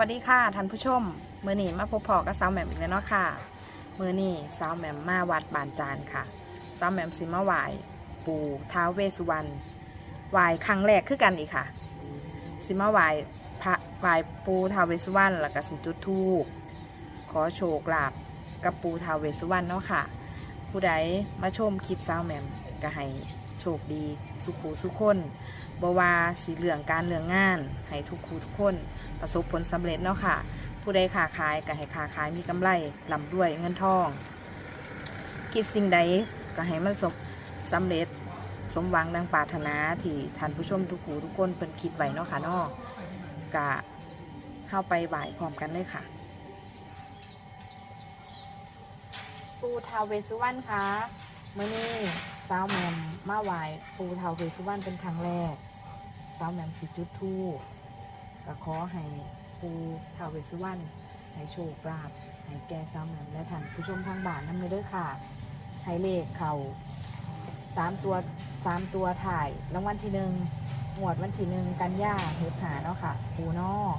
วัสดีค่ะท่านผู้ชมมือนี้มาพบพอกับสาวแหม่มอีกแล้วเนาะค่ะมือนี้สาวแหม่มมาวัดบานจานค่ะสาวแหม่มสิมาไหวปู่ท้าวเวสสุวรรณไหวครั้งแรกคือกันอีกค่ะ สิมาไหวพระไหวปู่ท้าวเวสสุวรรณแล้วก็สิจุดธูปขอโชคลาภกับปู่ท้าวเวสสุวรรณเนาะค่ะ ผู้ใดมาชมคลิปสาวแหม่มก็ให้โชคดีสุขูสุขคน บว่าสีเหลืองการเหลืองงานให้ทุกคูทุกคนประสบผลสำเร็จเนาะค่ะ ผู้ใดค้าขายก็ให้ค้าขายมีกำไรลำด้วยเงินทอง คิดสิ่งใดก็ให้มันสมสำเร็จสมหวังดังปรารถนาที่ท่านผู้ชมทุกหูทุกคนเป็นคิดไว้เนาะค่ะเนาะกะเข้าไปไหวพร้อมกันเลยค่ะ ปูทาวเวสสุวรรณคะเมื่อนี้ สาวแมมมาไหวปูเทาวเวสุวรรณเป็นครั้งแรกสาวแมมสิจุดทูปก็ขอให้ปูเทาวเวสุวรรณให้โชคลาภให้แก่สาแมมและท่านผู้ชมทางบ้านนั่นเลยด้วยค่ะให้เลขเขาสามตัวสามตัวถ่ายรางวัลที่หนึ่งหวดวันที่หนึ่งกันยาเฮ็ดหาเนาะค่ะปูนอก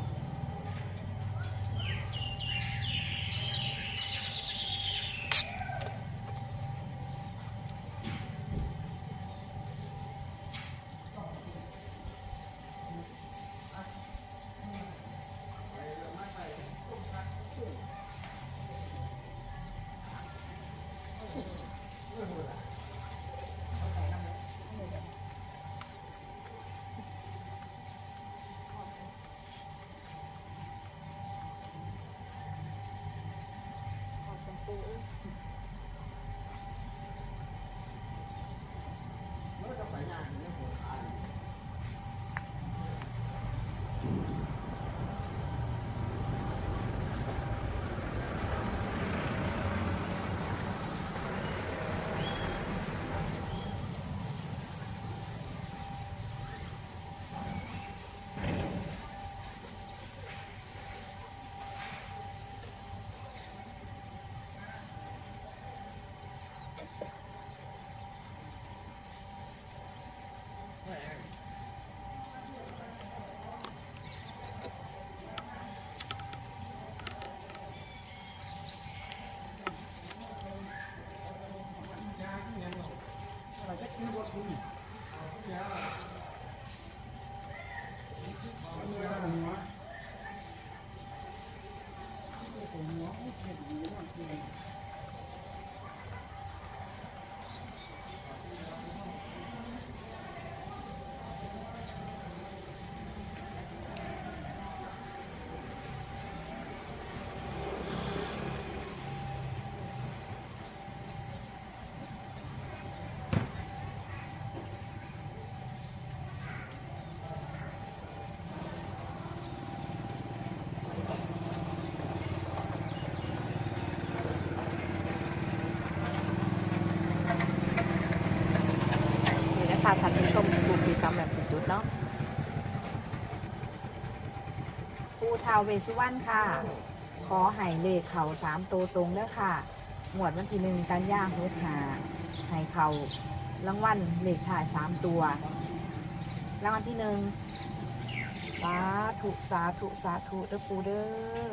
ทาวเวสสุวรรณค่ะ ขอไห่เลขเขาสามตัวตรงเด้อค่ะหมวดวันที่หนึ่งกันย่างเฮ็ดหาไห่เขารางวัลเลขถ่ายสามตัวรางวัลที่หนึ่งสาธุสาธุสาธุเด้อปูเด้อ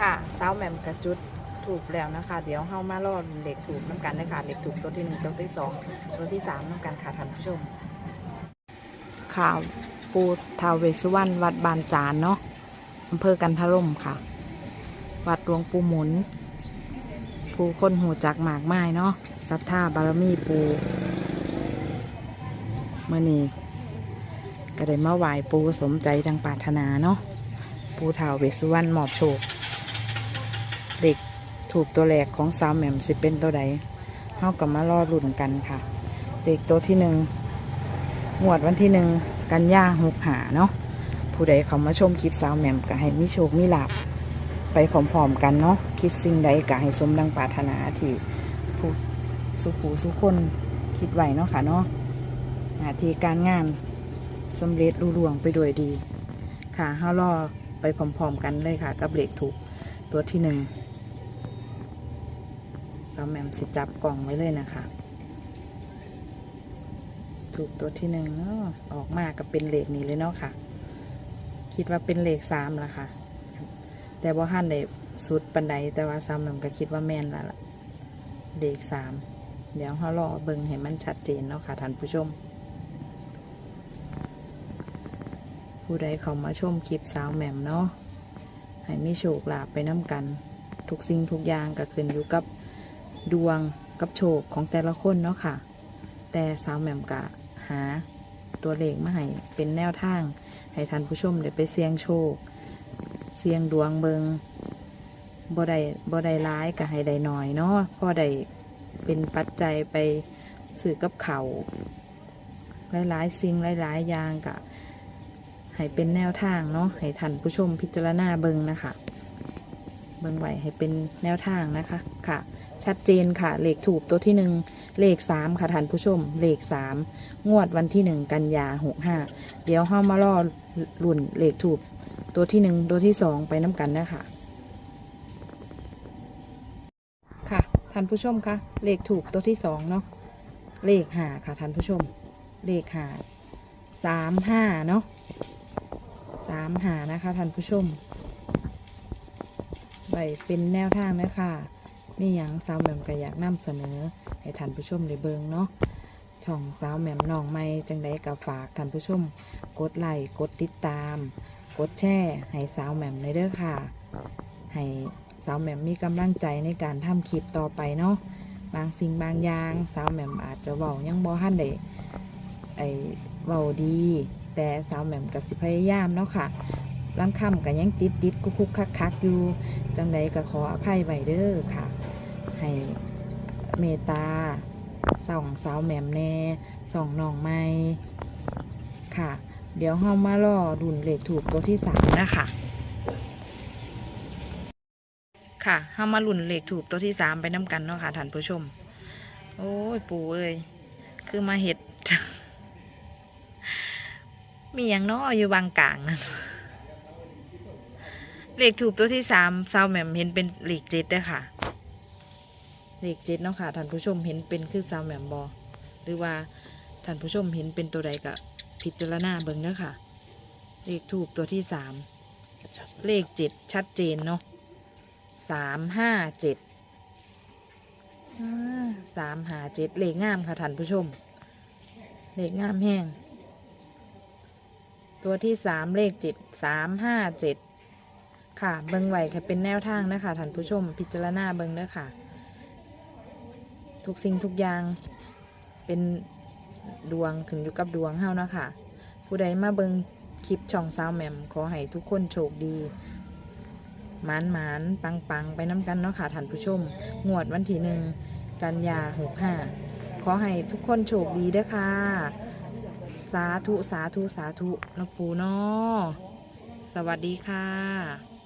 ค่ะสาวแหม่มกระจุดถูกแล้วนะคะ เดี๋ยวเฮามารอดเด็กถูกน้ำกันเลยค่ะเด็กถูกตัวที่หนึ่งตัวที่สองตัวที่สามน้ำกันค่ะท่านผู้ชมค่ะปูทาวเวสสุวรรณวัดบานจานเนาะอำเภอกันทล่มค่ะ วัดหลวงปูหมุนผู้คนหูจักหมากไม้เนาะศรัทธาบารมีปูเมื่อนี้ก็ได้มาไหว้ปูสมใจดังปรารถนาเนาะปูทาวเวสสุวรรณมอบโชค เด็กถูกตัวแรกของสาวแหม่มสิเป็นตัวใดเฮากับมารอลุ่นกันค่ะ เด็กตัวที่หนึ่งงวดวันที่หนึ่งกันย่าหกหาเนาะผู้ใดเขามาชมคลิปสาวแหม่มก็ให้มีโชคมีลาบไปพร้อมๆกันเนาะคิดสิ่งใดก็ให้สมดังปรารถนาที่ผู้สุขูสุคนคิดไหวเนาะค่ะเนาะหน้าที่การงานสำเร็จรุ่ร่วงไปโดยดี ค่ะเฮารอไปพร้อมๆกันเลยค่ะ กับเลขถูกตัวที่หนึ่ง สาวแหม่มสิจับกล่องไว้เลยนะคะ ถูกตัวที่หนึ่งออกมาก็เป็นเลขนี้เลยเนาะค่ะ คิดว่าเป็นเลขสามละค่ะ แต่ว่าหันได้สุดปันไดแต่ว่าซ้ำมันก็คิดว่าแม่นละละเลขสามเดี๋ยวเขารอเบิ่งให้มันชัดเจนเนาะค่ะท่านผู้ชมผู้ใดเขามาชมคลิปสาวแหม่มเนาะ ให้มีโชคลาภไปน้ำกัน ทุกสิ่งทุกอย่างก็ขึ้นอยู่กับ ดวงกับโชคของแต่ละคนเนาะค่ะ แต่สาวแหม่มกะหาตัวเลขมาให้เป็นแนวทาง ให้ท่านผู้ชมได้ไปเสี่ยงโชค เสี่ยงดวงเบิงบ่ได้บ่ได้ร้ายก็ให้ได้น้อยเนาะพอได้เป็นปัจจัยไปซื้อกับเขาหลายๆสิ่งหลายๆอย่างกะให้เป็นแนวทางเนาะให้ท่านผู้ชมพิจารณาเบิงนะคะ เบิงไว้ให้เป็นแนวทางนะคะค่ะ ชัดเจนค่ะ เลขถูกตัวที่หนึ่งเลขสามค่ะท่านผู้ชม เลขสามงวดวันที่หนึ่งกันยาหกห้าเดี๋ยวเฮามาล่อลุ่นเลขถูกตัวที่หนึ่งตัวที่สองไปน้ำกันนะคะค่ะท่านผู้ชมคะเลขถูกตัวที่สองเนาะเลขหาค่ะท่านผู้ชม เลขหาสามห้าเนาะสามหานะคะท่านผู้ชมไว้เป็นแนวทางนะค่ะ นี่หยังสาวแหม่มก็อยากนำเสนอ ให้ท่านผู้ชมได้เบิงเนาะช่องสาวแหม่มน้องไม่จังไดก็ฝากท่านผู้ชม กดไลค์กดติดตาม กดแชร์ให้สาวแหม่มในเด้อค่ะ ให้สาวแหม่มมีกำลังใจในการทำคลิปต่อไปเนาะบางสิ่งบางอย่างสาวแหม่มอาจจะเว้ายังบ่ทันได้ไอเว้าดี แต่สาวแหม่มก็สิพยายามเนาะค่ะลังคำกันยังติดติดคุกคุกคักคักอยู่ จังใดก็ขออภัยไว้เด้อค่ะ ให้เมตตาส่องสาวแหม่มแน่ส่องน้องไม่ค่ะ เดี๋ยวเฮามาล่อดุนเลขถูกตัวที่สามนะคะค่ะเฮามาลุ่นเลขถูกตัวที่สามไปน้ำกันเนาะค่ะท่านผู้ชม โอ้ยปู่เอ้ยคือมาเห็ด มีอย่างน้ออยู่บางกลางนะเลขถูกตัวที่สามเซาแหม่มเห็นเป็นเลขเจ็ดด้วยค่ะ เลขเจ็ดเนาะค่ะท่านผู้ชมเห็นเป็นคือซาวแหม่มบอหรือว่าท่านผู้ชมเห็นเป็นตัวใดก็พิจารณาเบิ่งเด้อค่ะ เลขถูกตัวที่สามเลขเจ็ดชัดเจนเนาะสามห้าเจ็ดสามหาเจ็ดเลขงามค่ะท่านผู้ชม เลขงามแห้ง ตัวที่สามเลขเจ็ดสามห้าเจ็ดค่ะ เบิงไหวค่ะเป็นแนวทางนะคะท่านผู้ชม พิจารณาเบิงเด้อค่ะ ทุกสิ่งทุกอย่าง เป็นดวงขึ้นอยู่กับดวงเฮาเนาะค่ะ ผู้ใดมาเบิงคลิปช่องสาวแหม่มขอให้ทุกคนโชคดีหมานหมานปังปังไปน้ำกันเนาะค่ะท่านผู้ชม งวดวันที่หนึ่งกันยาหกห้าขอให้ทุกคนโชคดีเด้อค่ะ สาธุ สาธุ สาธุนะปูเนาะสวัสดีค่ะ